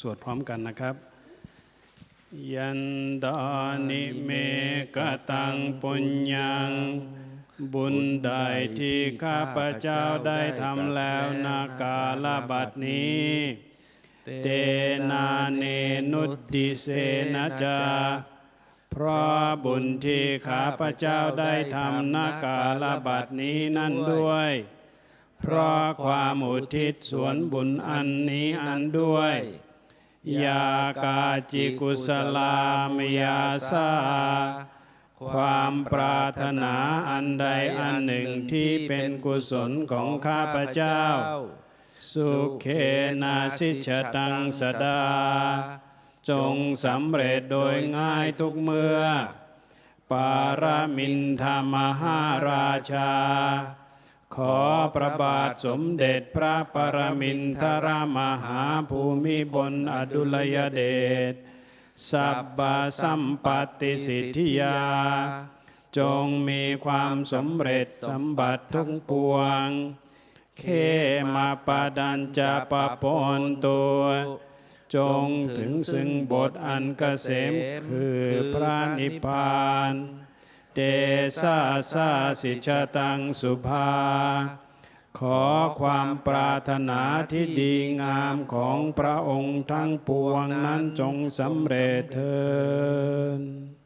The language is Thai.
สวดพร้อมกันนะครับ ยันดานิเมกตังปุญญัง บุญใดที่ข้าพเจ้าได้ทำแล้วนากาลบัดนี้เตนาเนนุตติเสนะจาเพราะบุญที่ข้าพเจ้าได้ทำนากาลบัดนี้นั่นด้วย เพราะความอุทิศส่วนบุญอันนี้อันด้วยยากาจิกุสลามยาสาความปรารถนาอันใดอันหนึ่งที่เป็นกุศลของข้าพเจ้า สุเคนาสิชตังสดา จงสำเร็จโดยง่ายทุกเมื่อ ปารามินทมหาราชา ขอพระบาทสมเด็จพระปรมินทรมหาภูมิบลอดุลยเดชสับบาสัมปติสิทธิยา จงมีความสำเร็จสมบัติทุกปวง เคมาปดัญจะปะปนตัว จงถึงซึ่งบทอันเกษมคือพระนิพพาน เตสาสาสิชตังสุภา ขอความปรารถนาที่ดีงามของพระองค์ทั้งปวงนั้นจงสำเร็จเถิด